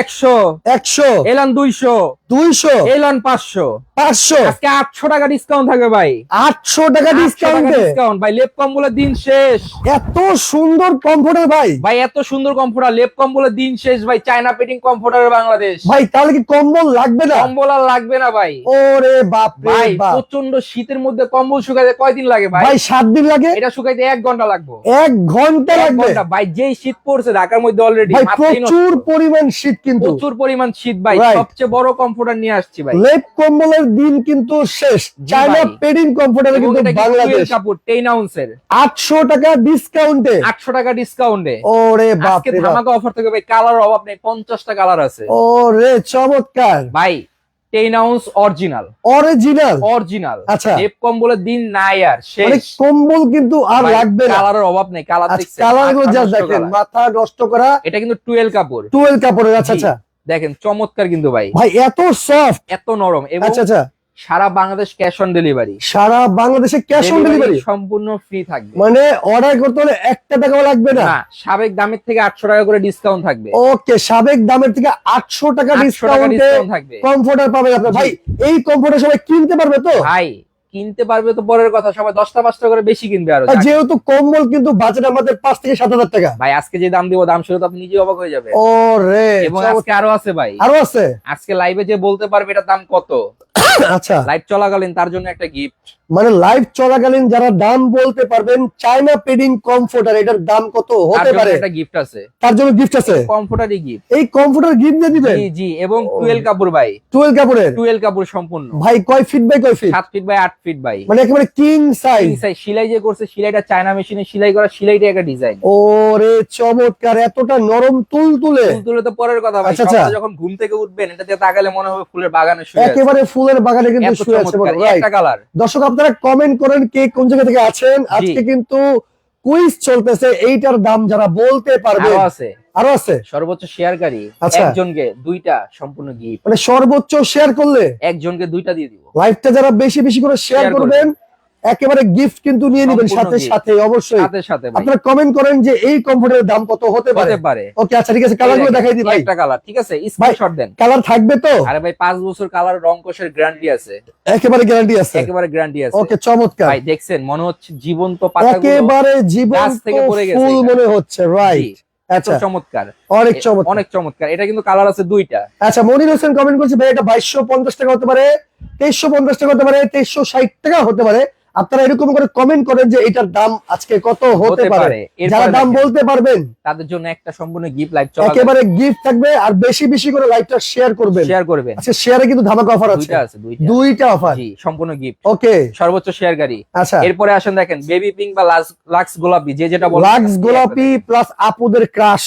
একশো। একশো। এলান দুইশো। দুইশো? এলান পাঁচশো। পাঁচশো? আজকে আটশো টাকা ডিসকাউন্ট থাকবে ভাই। আটশো টাকা ডিসকাউন্টে ডিসকাউন্ট ভাই লেপ কম্বলের দিন শেষ। এত সুন্দর কমফোর্টার ভাই। ভাই এত সুন্দর কম্ফোর্টার লেপ কম্বলের দিন শেষ ভাই। China padding comforter Bangladesh. ভাই তাহলে কি কম্বল লাগবে না? কম্বল আর লাগবে না ভাই। ওরে বাপ ভাই প্রচণ্ড শীতের মধ্যে কম্বল শুকাইতে কয়দিন লাগে ভাই? ভাই সাত দিন লাগে? এটা শুকাইতে এক ঘণ্টা লাগবে। এক ঘণ্টা লাগবে? ভাই যেই শীত পড়ছে ঢাকার মধ্যে অলরেডি প্রচুর পরিমাণ শীত কিন্তু। প্রচুর পরিমাণ শীত ভাই। সবচেয়ে বড় কম্ফোর্টার নিয়ে আসছি ভাই। লেপ কম্বলের দিন কিন্তু শেষ। চায়না। পেডিং কম্ফোর্টার কিন্তু বাংলাদেশ। কাপড় টেন আউন্সের আটশো টাকা ডিসকাউন্টে আটশো টাকা ডিসকাউন্টে ওরে বাপ। আজকে ধামাকা অফার থেকে ভাই কালার অভাব নেই পঞ্চাশটা কালার আছে। ওরে চমৎকার। ভাই ten ounce original original original আচ্ছা। লেপ কম্বলের দিন নাই আর মানে শেষ কম্বল কিন্তু আর লাগবে না। কালারের অভাব নেই কালার আচ্ছা কালারগুলো জাস্ট দেখেন মাথা নষ্ট করা। এটা কিন্তু টুয়েলভ কাপড়। টুয়েলভ কাপড়ের আচ্ছা আচ্ছা। দেখেন চমৎকার কিন্তু ভাই। ভাই এত সফট এত নরম আচ্ছা আচ্ছা। সারা বাংলাদেশ ক্যাশ অন ডেলিভারি সারা বাংলাদেশে ক্যাশ অন ডেলিভারি সম্পূর্ণ ফ্রি থাকবে। মানে অর্ডার করতে হলে একটা টাকাও লাগবে না? সাবেক দামের থেকে আটশো টাকা করে ডিসকাউন্ট থাকবে। ওকে সাবেক দামের থেকে আটশো টাকা 800 টাকা ডিসকাউন্টে থাকবে। কমফোর্টার পাবেন আপনার। ভাই এই কমফোর্টার সবাই কিনতে পারবে তো? ভাই কিনতে পারবে তো পরের কথা সবাই দশটা পাঁচটা করে বেশি কিনবে আরও। যেহেতু কম্বল কিন্তু বাজেট আমাদের পাঁচ থেকে সাত হাজার টাকা। ভাই আজকে যে দাম দিব দাম শুনে তো আপনি নিজে অবাক হয়ে যাবে ও রে এবং আজকে আরও আছে ভাই। আরও আছে? আজকে লাইভে যে বলতে পারবে এটার দাম কত? আচ্ছা। লাইভ চলাকালীন তার জন্য একটা গিফট মানে লাইভ চলাকালীন যারা দাম বলতে পারবেন চায়না পেডিং কমফোর্টার এটার দাম কত? হতে পারে। একটা গিফট আছে। তার জন্য গিফট আছে? কমফোর্টারই গিফট এই কমফোর্টার গিফট দিয়ে দিবেন? জি জি এবং ও। টুয়েলভ কাপড় ভাই। টুয়েলভ কাপড়ের? টুয়েলভ কাপড় সম্পূর্ণ। ভাই কয় ফিট বাই কয় ফিট সাত ফিট বাই আট ফিট বাই মানে একেবারে কিং সাইজ সাইজ সেলাই যে করছে সেলাইটা চায়না মেশিনে সেলাই করা সেলাইটা একটা ডিজাইন ওরে চমৎকার এতটা নরম তুল তুলে। ফুল তুলে তো পরের কথা ভাই আচ্ছা, আচ্ছা। সকালে যখন ঘুম থেকে উঠবেন এটা দিয়ে তাকালে মনে হবে ফুলের বাগানে শুয়ে আছে। একেবারে ফুলের বাগানে কিন্তু শুয়ে আছে একটা কালার দর্শক আপনারা কমেন্ট করেন কে কোন জায়গা থেকে আছেন। আজকে কিন্তু কুইজ চলতেছে এইটার দাম যারা বলতে পারবে আরও আছে। আরও আছে? সর্বোচ্চ শেয়ারকারী আচ্ছা। একজনকে দুইটা সম্পূর্ণ গিফট মানে সর্বোচ্চ শেয়ার করলে? একজনকে দুইটা দিয়ে দিব। লাইভটা যারা বেশি বেশি করে শেয়ার করবেন একেবারে গিফট কিন্তু নিয়ে নেবেন সাথে সাথে অবশ্যই। সাথে সাথে আপনারা কমেন্ট করেন যে এই কমফোর্টের দাম কত হতে পারে। পারে। ওকে আচ্ছা ঠিক আছে কালারগুলো দেখাই দিই ভাই। একটা কালার ঠিক আছে? স্ক্রিনশট দেন। কালার থাকবে তো? আরে ভাই পাঁচ বছর কালার রং কোষের গ্যারান্টি আছে। একেবারে গ্যারান্টি আছে। একেবারে গ্যারান্টি আছে। ওকে চমৎকার। ভাই দেখছেন মনে হচ্ছে জীবন্ত পাতাগুলো একেবারে জীবন গাছ থেকে পড়ে গেছে ফুল মনে হচ্ছে রাইট আচ্ছা। চমৎকার। অনেক চমৎকার। অনেক চমৎকার। এটা কিন্তু কালার আছে দুইটা। আচ্ছা মনির হোসেন কমেন্ট করছে ভাই এটা বাইশশো পঞ্চাশ টাকা হতে পারে তেইশশো পঞ্চাশ টাকা হতে পারে তেইশশো ষাট টাকা হতে পারে। আপনারা এরকম করে কমেন্ট করেন যে এটার দাম আজকে কত হতে পারে। যারা দাম বলতে পারবেন। তাদের জন্য একটা সম্পূর্ণ গিফট লাইভ চলা একেবারে গিফট থাকবে আর বেশি বেশি করে লাইভটা শেয়ার করবেন। শেয়ার করবেন। আচ্ছা শেয়ারে কিন্তু ধামাকা অফার আছে। দুইটা আছে দুইটা। দুইটা অফার জি সম্পূর্ণ গিফট ওকে সর্বোচ্চ শেয়ার গাড়ি। আচ্ছা। এরপরে আসেন দেখেন বেবি পিঙ্ক বা লাক্স লাক্স গোলাপি যে যেটা বলেন লাক্স গোলাপি প্লাস আপুদের ক্রাশ।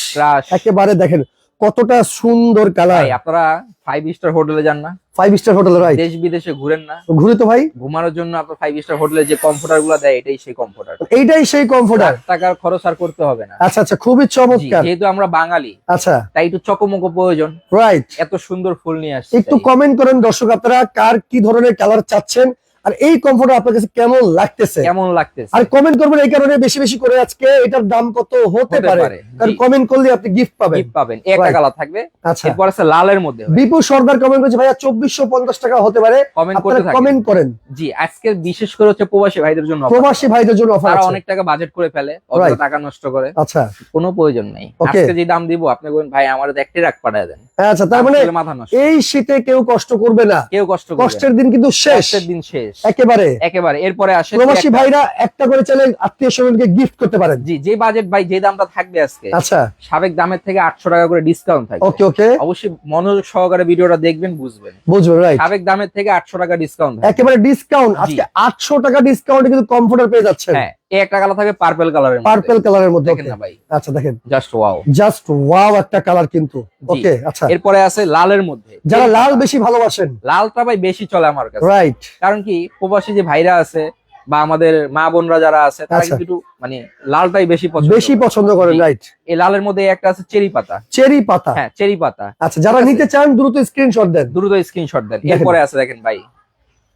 একেবারে দেখেন কতটা সুন্দর কালার আপনারা ফাইভ স্টার হোটেলে যান না। ফাইভ স্টার হোটেল রাইট দেশ বিদেশে ঘুরেন না। ঘুরে তো ভাই। ঘুমানোর জন্য আপনার ফাইভ স্টার হোটেলে যে কমফোর্টারগুলো দেয় এটাই সেই কমফোর্টার এইটাই সেই কমফোর্টার টাকার খরচ আর করতে হবে না। আচ্ছা আচ্ছা খুবই চমৎকার। যেহেতু আমরা বাঙালি আচ্ছা। তাই একটু চকমকো প্রয়োজন। রাইট এত সুন্দর ফুল নিয়ে আসছে একটু কমেন্ট করেন দর্শক আপনারা কার কি ধরনের কালার চাচ্ছেন? আর এই কমফোর্টার আপনার কাছে কেমন লাগতেছে? কেমন লাগতেছে? আর কমেন্ট করবেন এই কারণে বেশি বেশি করে আজকে এটার দাম কত হতে পারে। কারণ কমেন্ট করলে আপনি গিফট পাবেন। গিফট পাবেন। একটা. কালার থাকবে। আচ্ছা। এরপর আছে লালের মধ্যে। বিপুল সর্দার কমেন্ট করেছে ভাইয়া চব্বিশশো পঞ্চাশ টাকা হতে পারে। কমেন্ট করতে কমেন্ট করেন। জি আজকে বিশেষ করে হচ্ছে প্রবাসী ভাইদের জন্য। প্রবাসী ভাইদের জন্য অফার আছে। অনেক টাকা বাজেট করে ফেলে অত টাকা নষ্ট করে। আচ্ছা। কোনো প্রয়োজন নেই. আজকে যে দাম দিব আপনি বলেন ভাই আমার একটি রাখ পাঠায় দেন। আচ্ছা তার মানে এই শীতে কেউ কষ্ট করবে না। কেউ কষ্ট করবে কষ্টের দিন কিন্তু শেষ। কষ্টের দিন শেষ। একেবারে। একেবারে। এরপরে আসে প্রবাসী ভাইরা একটা করে চাইলে আত্মীয় স্বজনকে গিফট করতে পারেন। জি যে বাজেট ভাই যে দামটা থাকবে আজকে আচ্ছা। সাবেক দামের থেকে আটশো টাকা করে ডিসকাউন্ট থাকবে ওকে ওকে অবশ্যই মনোযোগ সহকারে ভিডিওটা দেখবেন বুঝবেন। বুঝবেন রাইট সাবেক দামের থেকে আটশো টাকা ডিসকাউন্ট একেবারে ডিসকাউন্ট আজকে আটশো টাকা ডিসকাউন্টে কিন্তু কমফোর্টার পেয়ে যাচ্ছে হ্যাঁ। এই একটা কালার থাকবে পার্পল কালারের পার্পল কালারের মধ্যে দেখেন okay। না ভাই। আচ্ছা দেখেন। জাস্ট ওয়াও জাস্ট ওয়াও একটা কালার কিন্তু ওকে আচ্ছা। এরপরে আছে লালের মধ্যে। যারা লাল বেশি ভালোবাসেন। লালটা ভাই বেশি চলে আমার কাছে। রাইট কারণ কি প্রবাসী যে ভাইরা আছে বা আমাদের মা বোনরা যারা আছে তারা আচ্ছা। কিন্তু মানে লালটাই বেশি পছন্দ বেশি পছন্দ। রাইট এই লালের মধ্যে একটা আছে চেরি পাতা। চেরি পাতা? হ্যাঁ চেরি পাতা। আচ্ছা যারা নিতে চান দ্রুত স্ক্রিনশট দেন। দ্রুত স্ক্রিনশট দেন। এরপরে আছে দেখেন ভাই।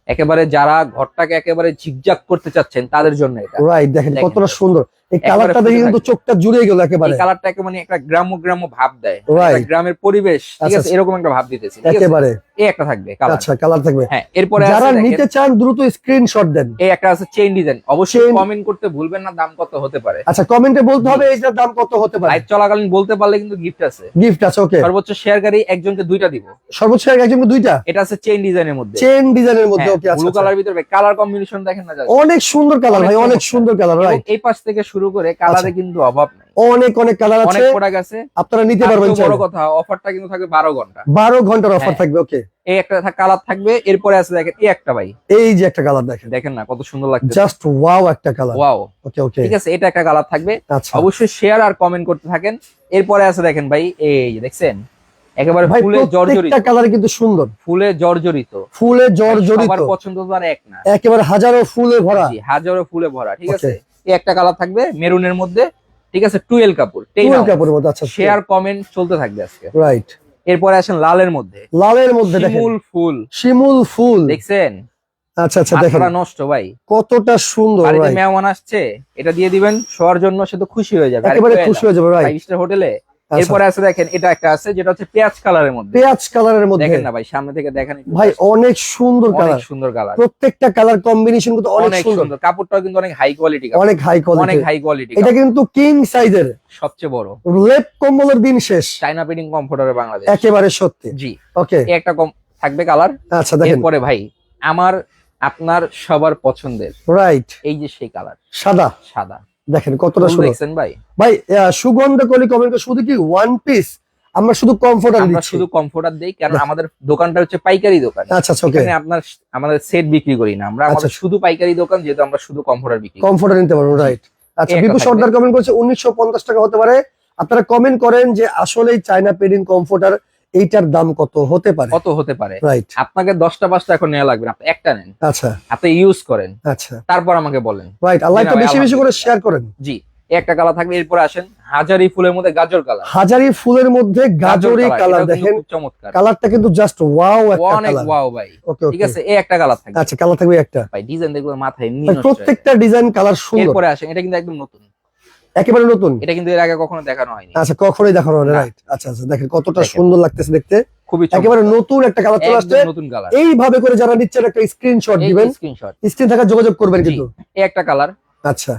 একেবারে যারা ঘরটাকে একেবারে ঝিকঝাক করতে চাচ্ছেন তাদের জন্য এটা রাইট দেখেন। কতটা সুন্দর এই কালারটা দেখে কিন্তু চোখটা জুড়ে গেল একেবারে। কালারটাকে মানে একটা গ্রাম্য গ্রাম্য ভাব দেয়। একটা গ্রামের পরিবেশ ঠিক আচ্ছা, আছে? এরকম একটা ভাব দিতেছি একেবারে। এই একটা থাকবে কালার আচ্ছা কালার থাকবে। হ্যাঁ এরপরে যারা নিতে চান দ্রুত স্ক্রিনশট দেন। এই একটা আছে চেইন ডিজাইন অবশ্যই কমেন্ট করতে ভুলবেন না দাম কত হতে পারে। আচ্ছা কমেন্টে বলতে হবে এইটার দাম কত হতে পারে। লাইভ চলাকালীন বলতে পারলে কিন্তু গিফট আছে। গিফট আছে ওকে সর্বোচ্চ শেয়ারকারী একজনকে দুইটা দিব। সর্বোচ্চ একজন দুইটা? এটা আছে চেইন ডিজাইনের মধ্যে। চেইন ডিজাইনের মধ্যে ওকে ব্লু আচ্ছা কালার ভিতরে কালার কম্বিনেশন দেখেন না। অনেক সুন্দর কালার ভাই অনেক সুন্দর। কালার রাইট এই পাশ থেকে শুরু করে কালারে কিন্তু অভাব নাই। অনেক অনেক কালার আছে। অনেক প্রোডাক্ট আছে। আপনারা নিতে পারবেন বড় কথা অফারটা কিন্তু থাকবে বারো ঘণ্টা। বারো ঘণ্টার অফার হ্যাঁ। থাকবে ওকে এই একটা কালার থাকবে এরপরে আছে দেখেন এই একটা ভাই। এই যে একটা কালার দেখেন। দেখেন না কত সুন্দর লাগছে। জাস্ট ওয়াও একটা কালার ওয়াও ওকে ওকে ঠিক আছে এটা একটা কালার থাকবে। আচ্ছা। অবশ্যই শেয়ার আর কমেন্ট করতে থাকেন। এরপরে আছে দেখেন ভাই এই যে দেখছেন? একেবারে ফুলে জর্জরিত। কালার কিন্তু সুন্দর। ফুলে জর্জরিত। ফুলে জর্জরিত। সবার পছন্দ তো আর এক না। একেবারে হাজারো ফুলে ভরা। হাজারো ফুলে ভরা ঠিক আছে. এই একটা কালার থাকবে মেরুনের মধ্যে ঠিক আছে? টুয়েল কাপড় টুয়েল কাপড়ের মধ্যে আচ্ছা শেয়ার কমেন্ট চলতে থাকবে আজকে। রাইট এরপরে আসেন লালের মধ্যে। লালের মধ্যে দেখেন। শিমুল ফুল। শিমুল ফুল। দেখছেন? আচ্ছা আচ্ছা দেখেন। নষ্ট ভাই। কতটা সুন্দর বাড়িতে মেহমান আসছে এটা দিয়ে দিবেন শোয়ার জন্য সে তো খুশি হয়ে যাবে। একেবারে খুশি হয়ে যাবে ভাই ফাইভ স্টার হোটেলে। এরপরে আছে দেখেন এটা একটা আছে যেটা হচ্ছে পেঁয়াজ কালারের মধ্যে। পেঁয়াজ কালারের মধ্যে। দেখেন না ভাই সামনে থেকে দেখেন ভাই অনেক সুন্দর কালার। সুন্দর কালার। প্রত্যেকটা কালার কম্বিনেশন কিন্তু অনেক সুন্দর। কাপড়টাও কিন্তু অনেক হাই কোয়ালিটি অনেক হাই কোয়ালিটি অনেক হাই কোয়ালিটি এটা কিন্তু কিং সাইজের সবচেয়ে বড়। লেপ কম্বলের দিন শেষ। China padding comforter Bangladesh. একেবারে সত্যি। জি। ওকে একটা কম থাকবে কালার। আচ্ছা দেখেন। এরপরে ভাই আমার আপনার সবার পছন্দের। রাইট এই যে সেই কালার। সাদা। সাদা। দেখেন কতটা সুন্দর। দেখছেন ভাই? ভাই সুগন্ধ কলি কমেন্ট শুধু কি ওয়ান পিস আমরা শুধু কমফোর্টার আমরা দিচ্ছি। শুধু কমফোর্টার দেই কারণ আমাদের দোকানটা হচ্ছে পাইকারি দোকান। আচ্ছা আচ্ছা ওকে আপনার আমাদের সেট বিক্রি করি না। আমরা আমাদের আচ্ছা। শুধু পাইকারি দোকান যেহেতু আমরা শুধু কমফোর্টার বিক্রি করি। কমফোর্টার নিতে পারব রাইট আচ্ছা বিপু সর্দার কমেন্ট করছে উনিশশো পঞ্চাশ টাকা হতে পারে। আপনারা কমেন্ট করেন যে আসলেই চায়না পেডিং কমফোর্টার এইটার দাম কত হতে পারে? কত হতে পারে? রাইট আপনাকে দশটা পাঁচটা এখন নেওয়া লাগবে আপনি একটা নেন। আচ্ছা। আপনি ইউজ করেন। আচ্ছা। তারপর আমাকে বলেন। রাইট আল্লাহ বেশি বেশি করে শেয়ার করেন। জি একটা কালার থাকবে এরপরে আসেন হাজারি ফুলের মধ্যে গাজর কালার হাজারি ফুলের মধ্যে গাজরি কালার দেখেন। চমৎকার। কালারটা কিন্তু জাস্ট ওয়াও একটা অনেক ওয়াও ভাই। ওকে ঠিক আছে এই একটা কালার থাকবে। আচ্ছা কালার থাকবে একটা। ভাই ডিজাইন দেখলে মাথায়। প্রত্যেকটা ডিজাইন কালার সুন্দর। এরপরে আসেন এটা কিন্তু একদম নতুন। একেবারে নতুন? এটা কিন্তু এর আগে কখনো দেখানো হয়নি। আচ্ছা কখনোই দেখানো হবে না। রাইট আচ্ছা আচ্ছা দেখেন কতটা সুন্দর লাগতেছে দেখতে। খুবই একেবারে নতুন একটা কালার চলে আসছে। নতুন কালার এইভাবে করে যারা নিচ্ছেন একটা স্ক্রিনশট দিবেন। স্ক্রিনশট স্ক্রিন থাকা যোগাযোগ করবেন কিন্তু। এই একটা কালার আচ্ছা।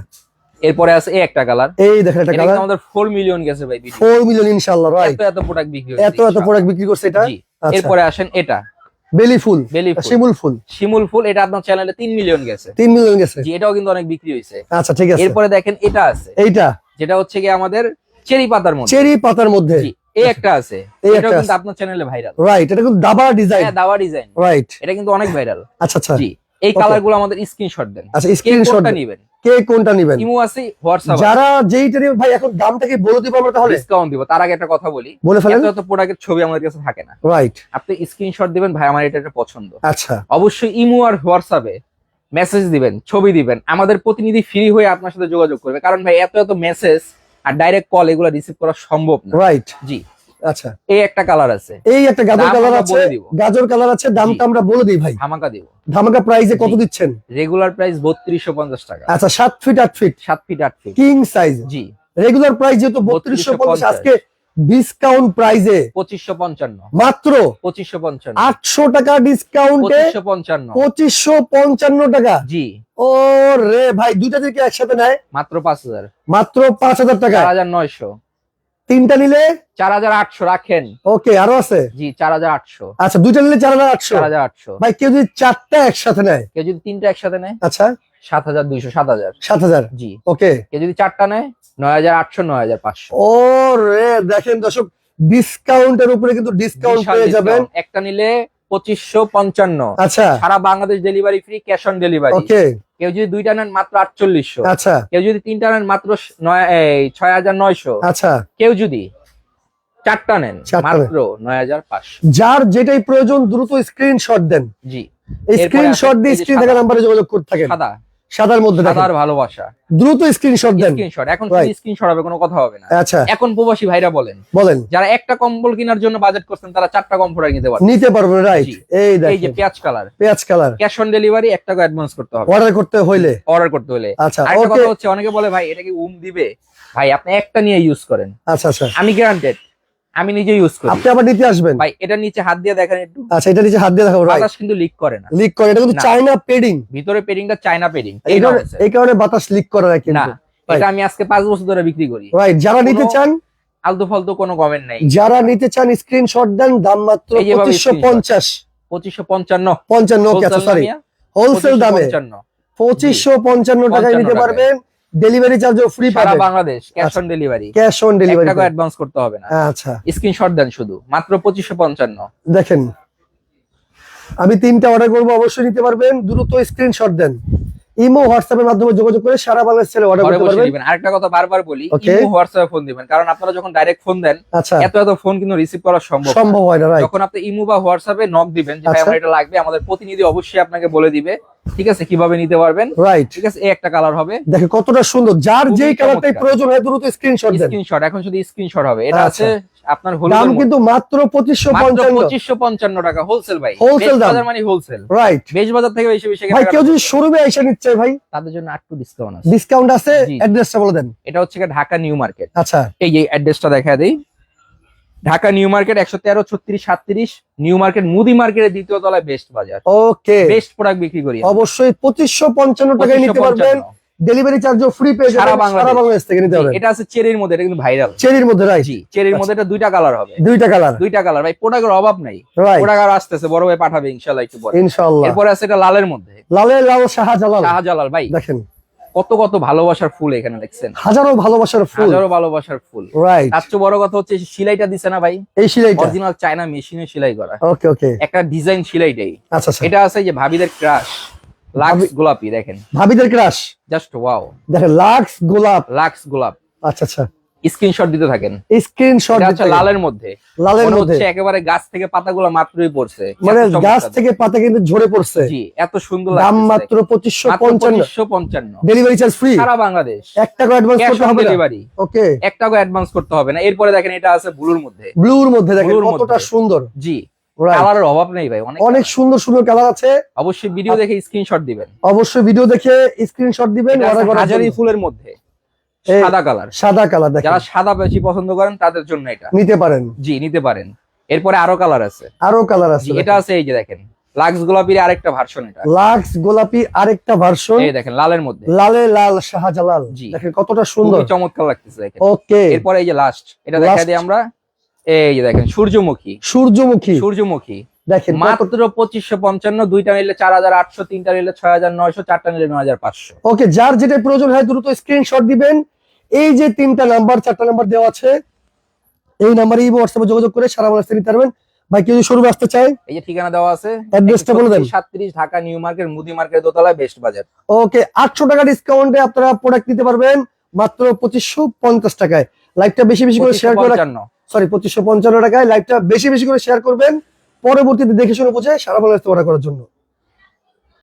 এরপরে আছে এই একটা কালার এই দেখেন একটা কালার আমাদের 4 মিলিয়ন গেছে ভাই ভিডিও ফোর মিলিয়ন ইনশাল্লাহ রাইট এত এত প্রোডাক্ট বিক্রি এত এত প্রোডাক্ট বিক্রি করছে এটা? আচ্ছা। এরপরে আসেন এটা। বেলি ফুল বেলি শিমুল ফুল। শিমুল ফুল এটা আপনার চ্যানেলে 3 মিলিয়ন গেছে। তিন মিলিয়ন গেছে। জি এটাও কিন্তু অনেক বিক্রি হয়েছে। আচ্ছা ঠিক আছে। এরপরে দেখেন এটা আছে। এইটা। যেটা হচ্ছে কি আমাদের চেরি পাতার মধ্যে। চেরি পাতার মধ্যে। জি এই একটা আছে। একটা কিন্তু আপনার চ্যানেলে ভাইরাল রাইট এটা কিন্তু দাবা ডিজাইন হ্যাঁ দাবা ডিজাইন রাইট এটা কিন্তু অনেক ভাইরাল আচ্ছা আচ্ছা। জি। এই Okay. কালারগুলো আমাদের স্ক্রিনশট দেন। আচ্ছা কে স্ক্রিনশট কোনটা নেবেন? কে কোনটা নেবেন? ইমো আছে হোয়াটসঅ্যাপ যারা যেইটা নেবেন ভাই এখন দামটাকে বলে দিব আমরা তাহলে? ডিসকাউন্ট দিব। তার আগে একটা কথা বলি। বলে ফেলেন। এত এত প্রোডাক্টের ছবি আমাদের কাছে থাকে না। রাইট আপনি স্ক্রিনশট দিবেন ভাই আমার এটা একটা পছন্দ। আচ্ছা। অবশ্যই ইমো আর হোয়াটসঅ্যাপে মেসেজ দিবেন ছবি দিবেন। আমাদের প্রতিনিধি ফ্রি হয়ে আপনার সাথে যোগাযোগ করবে। কারণ ভাই এত এত মেসেজ আর ডাইরেক্ট কল এগুলো রিসিভ করা সম্ভব না। রাইট জি। আচ্ছা। এই একটা কালার আছে। এই একটা গাজর কালার আছে গাজর কালার আছে দামটা আমরা বলে দিই ভাই। ধামাকা দিব। ধামাকা প্রাইসে কত দিচ্ছেন? রেগুলার প্রাইস বত্রিশশো পঞ্চাশ টাকা। আচ্ছা সাত ফিট আট ফিট সাত ফিট আট ফিট কিং সাইজ জি। রেগুলার প্রাইস যেহেতু বত্রিশশো পঞ্চাশ 3250 আজকে ডিসকাউন্ট প্রাইসে পঁচিশশো পঞ্চান্ন। মাত্র? পঁচিশশো পঞ্চান্ন। আটশো টাকা ডিসকাউন্টে পঞ্চান্ন। পঁচিশশো পঞ্চান্ন টাকা? জি। ও রে ভাই দুইটা থেকে একসাথে নেয়? মাত্র পাঁচ হাজার। মাত্র পাঁচ হাজার টাকা। হাজার নয়শো। তিনটা নিলে? চার হাজার আটশো রাখেন। ওকে আরও আছে? জি চার হাজার আটশো। আচ্ছা দুইটা নিলে চার হাজার আটশো? চার হাজার আটশো। ভাই কেউ যদি চারটা একসাথে নেয়? কেউ যদি তিনটা একসাথে নেয়? আচ্ছা। সাত হাজার দুইশো সাত হাজার। সাত হাজার? জি। ওকে। কেউ যদি চারটা নেয় নয় হাজার আটশো নয় হাজার পাঁচশো। ও রে দেখেন দর্শক ডিসকাউন্টের উপরে কিন্তু ডিসকাউন্ট পেয়ে যাবেন। একটা নিলে পঁচিশশো পঞ্চান্ন। আচ্ছা। সারা Bangladesh delivery free cash on delivery okay. কেউ যদি দুইটা নেন মাত্র আটচল্লিশশো। আচ্ছা। কেউ যদি তিনটা নেন মাত্র এই ছয় হাজার নয়শো। আচ্ছা। কেউ যদি চারটা নেন মাত্র নয় হাজার পাঁচশো। যার যেটাই প্রয়োজন দ্রুত স্ক্রিনশট দেন। জি। স্ক্রিনশট দিয়ে স্ক্রিন থাকা নাম্বারে যোগাযোগ করতে থাকেন। সাদা। সাদার মধ্যে দেখেন। সাদার ভালোবাসা। দ্রুত স্ক্রিনশট দেন। স্ক্রিনশট এখন. স্ক্রিনশট হবে কোনো কথা হবে না। আচ্ছা। এখন প্রবাসী ভাইরা বলেন বলেন। যারা একটা কম্বল কেনার জন্য বাজেট করছেন তারা চারটা কম্পিউটার নিতে পারবে। নিতে পারবে রাইট। এই এই যে পেঁয়াজ কালার পেঁয়াজ কালার ক্যাশ অন ডেলিভারি এক টাকা অ্যাডভান্স করতে হবে। অর্ডার করতে হইলে। অর্ডার করতে হলে আচ্ছা ওকে কথা হচ্ছে অনেকে বলে ভাই এটা কি উম দিবে? ভাই আপনি একটা নিয়ে ইউজ করেন। আচ্ছা আচ্ছা। আমি গ্যারান্টেড আমি নিজে ইউজ করি। আপনি আবার নিতে আসবেন? ভাই এটা নিচে হাত দিয়ে দেখেন একটু। আচ্ছা এটা নিচে হাত দিয়ে দেখাবো বাতাস কিন্তু লিক করে না। লিক করে এটা কিন্তু চায়না পেডিং ভিতরে পেডিংটা চায়না পেডিং এই কারণে বাতাস লিক করে না কিন্তু এটা আমি আজকে পাঁচ বছর ধরে বিক্রি করি। রাইট যারা নিতে চান আলতু ফালতু কোনো কমেন্ট নাই। যারা নিতে চান স্ক্রিনশট দেন দাম মাত্র এই যে ভাবে পঁচিশশো পঞ্চাশ। পঁচিশশো পঞ্চান্ন। পঞ্চান্ন ওকে সরি হোলসেল দামে। পঁচিশশো পঞ্চান্ন। টাকায় নিতে। পারবেন। ডেলিভারি চার্জও free Sara Bangladesh cash. On delivery cash on delivery টাকা অ্যাডভান্স করতে হবে না। আচ্ছা। স্ক্রিনশট দেন শুধু মাত্র পঁচিশশো পঞ্চান্ন। দেখেন আমি তিনটা অর্ডার করব অবশ্যই নিতে পারবেন। দ্রুত স্ক্রিনশট দেন। ইমো হোয়াটসঅ্যাপের মাধ্যমে যোগাযোগ করে সারা বাংলাদেশ ছেলে অর্ডার করতে পারবেন। আরেকটা কথা বারবার বলি ইমো হোয়াটসঅ্যাপে ফোন দিবেন কারণ আপনারা যখন ডাইরেক্ট ফোন দেন আচ্ছা। এত এত ফোন কিন্তু রিসিভ করা সম্ভব সম্ভব হয় না যখন আপনি ইমো বা হোয়াটসঅ্যাপে নক দিবেন যে ভাই আচ্ছা। আমার এটা লাগবে আমাদের প্রতিনিধি অবশ্যই আপনাকে বলে দিবে। ঠিক আছে? কীভাবে নিতে পারবেন? রাইট ঠিক আছে? এই একটা কালার হবে। দেখে কতটা সুন্দর। যার যেই কালারটাই প্রয়োজন হয় দ্রুত স্ক্রিনশট দেন। স্ক্রিনশট এখন শুধু স্ক্রিনশট হবে। এটা আচ্ছা। আছে আপনার দাম কিন্তু মাত্র পঁচিশশো মাত্র পঞ্চান্ন। পঁচিশশো পঞ্চান্ন টাকা। হোলসেল ভাই। হোলসেল দাম। বাজার মানে হোলসেল রাইট বেশ বাজার থেকে বেশি বেশি ভাই কেউ যদি শোরুমে এসে নিচ্ছে ভাই। তাদের জন্য আটটু ডিসকাউন্ট আছে। ডিসকাউন্ট আছে। অ্যাড্রেসটা বলে দেন। এটা হচ্ছে ঢাকা নিউ মার্কেট। আচ্ছা। এই যে অ্যাড্রেসটা দেখায় দেই। ঢাকা নিউ মার্কেট একশো তেরো ছত্রিশ সাতত্রিশ। নিউ মার্কেট মুদি মার্কেটের দ্বিতীয় তলায় বেস্ট বাজার। ওকে। বেস্ট প্রোডাক্ট বিক্রি করি অবশ্যই পঁচিশশো পঞ্চান্ন টাকায় নিতে পারবেন। ডেলিভারি চার্জও ফ্রি পেয়ে সারা বাংলাদেশ। থেকে নিতে পারবেন। এটা আছে চেরির মধ্যে এটা কিন্তু ভাইরাল চেরির মধ্যে রাইট জি চেরির মধ্যে এটা দুইটা কালার হবে। দুইটা কালার দুইটা কালার ভাই প্রোডাক্টের অভাব নাই। প্রোডাক্ট আর আসতেছে বড় ভাই পাঠাবে ইনশাল্লাহ একটু পরে। ইনশাআল্লাহ এরপরে আছে এটা লালের মধ্যে। লালের লাল শাহজালাল। শাহজালাল ভাই। দেখেন। কত কত ভালোবাসার ফুল এখানে লিখছেন হাজারো ভালোবাসার ফুল। হাজারো ভালোবাসার ফুল। রাইট তার চেয়ে বড় কথা হচ্ছে সেলাইটা দিছে না ভাই? এই সেলাইটা? অরিজিনাল চায়না মেশিনে সেলাই করা। ওকে ওকে একটা ডিজাইন সেলাইটাই আচ্ছা আচ্ছা। এটা আছে যে ভাবিদের ক্রাশ লাক্স গোলাপি দেখেন। ভাবিদের ক্রাশ জাস্ট ওয়াও দেখেন লাক্স গোলাপ। লাক্স গোলাপ। আচ্ছা আচ্ছা। স্ক্রিনশট দিতে থাকেন। স্ক্রিনশট হচ্ছে লালের মধ্যে। লালের মধ্যে। হচ্ছে একেবারে গাছ থেকে পাতাগুলো মাত্রই পড়ছে। মানে গাছ থেকে পাতা কিন্তু ঝরে পড়ছে। জি এত সুন্দর দাম মাত্র পঁচিশশো মাত্র পঞ্চান্ন। পঁচিশশো পঞ্চান্ন। ডেলিভারি চার্জ ফ্রি সারা বাংলাদেশ। এক টাকা অ্যাডভান্স করতে হবে না? ডেলিভারি ওকে এক টাকা অ্যাডভান্স করতে হবে না। এরপরে দেখেন এটা আছে ব্লুর মধ্যে। ব্লুর মধ্যে দেখেন কতটা সুন্দর। জি. কালারের অভাব নেই ভাই অনেক অনেক সুন্দর সুন্দর কালার আছে। অবশ্যই ভিডিও দেখে স্ক্রিনশট দিবেন। অবশ্যই ভিডিও দেখে স্ক্রিনশট দিবেন হাজারি ফুলের মধ্যে। সাদা কালার সাদা কালার দেখেন। যারা সাদা বেশি পছন্দ করেন তাদের জন্য এটা। নিতে পারেন। জি নিতে পারেন। এরপরে আরও কালার আছে। আরও কালার আছে এটা আছে এই যে দেখেন লাক্স গোলাপির আরেকটা ভার্সন এটা। লাক্স গোলাপি আরেকটা ভার্সন এই দেখেন লালের মধ্যে। লালে লাল শাহজালাল। জি। দেখেন কতটা সুন্দর। চমৎকার লাগতেছে দেখেন। ওকে। এরপরে এই যে লাস্ট এটা দেখা। দিই আমরা। এই যে দেখেন সূর্যমুখী। সূর্যমুখী। সূর্যমুখী। দেখেন মাত্র পঁচিশশো পঞ্চান্ন দুইটা নিলে চার হাজার আটশো তিনটা নিলে ছয় হাজার নয়শো চারটা নিলে নয় হাজার পাঁচশো। ওকে যার যেটা প্রয়োজন হয় দ্রুত স্ক্রিনশট দিবেন। এই যে তিনটা নাম্বার চারটা নাম্বার দেওয়া আছে এই নাম্বারে হোয়াটসঅ্যাপে যোগাযোগ করে সারা বাংলাদেশ নিতে পারবেন। ভাই কেউ যদি শোরুমে আসতে চায় এই যে ঠিকানা দেওয়া আছে অ্যাড্রেসটা বলে দেন। সাতত্রিশ ঢাকা নিউ মার্কেট মুদি মার্কেট দোতলায় বেস্ট বাজার ওকে আটশো টাকা ডিসকাউন্টে আপনারা প্রোডাক্ট নিতে পারবেন মাত্র পঁচিশশো পঞ্চাশ টাকায়। লাইভটা বেশি বেশি করে শেয়ার করে সরি পঁচিশশো পঞ্চান্ন। টাকায় লাইভটা বেশি বেশি করে শেয়ার করবেন। পরবর্তীতে দেখে শুনে বুঝে সারা বাংলাদেশ অর্ডার করার জন্য।